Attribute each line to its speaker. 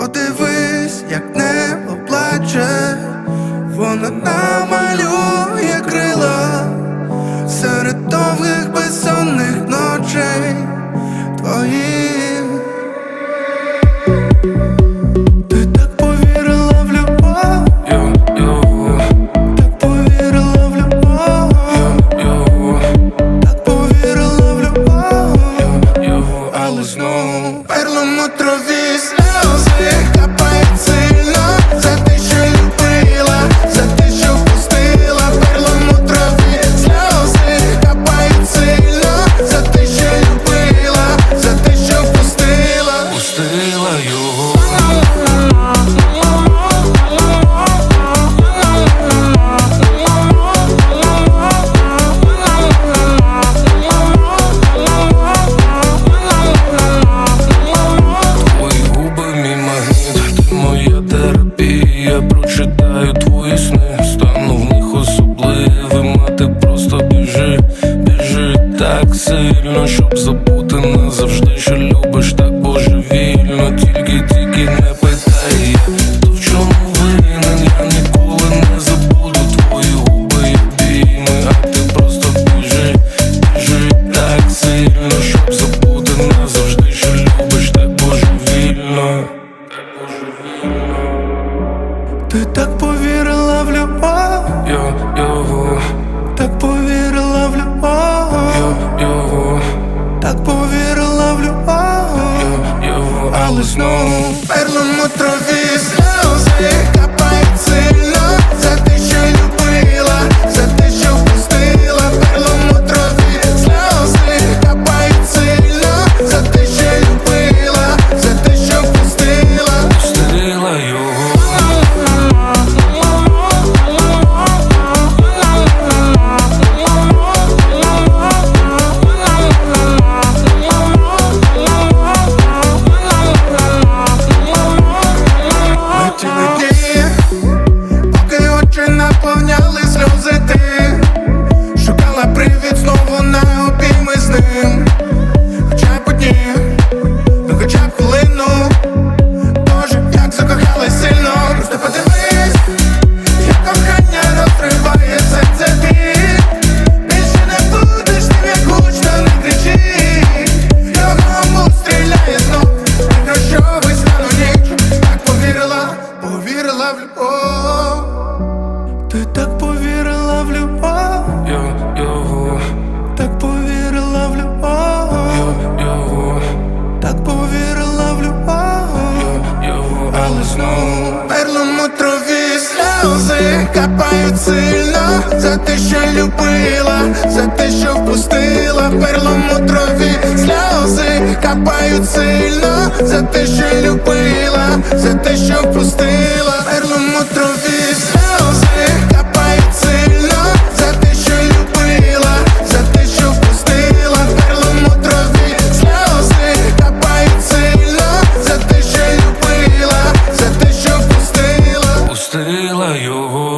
Speaker 1: подивись, як небо плаче, вона намалює крила серед довгих безсонних ночей твоїх. Так повірила в любов, так повірила в любов, так повірила в любов, але знову
Speaker 2: перлом отраві. я прочитаю твої сни, стану в них особливим, а ти просто біжи, біжи так сильно, щоб забути назавжди, що любиш так.
Speaker 1: сну, перлому трави. Тебе капають сильно, за те, що любила, за те, що впустила перламутрові сльози, капають сильно, за те, що любила, за те, що впустила. estrela e vou...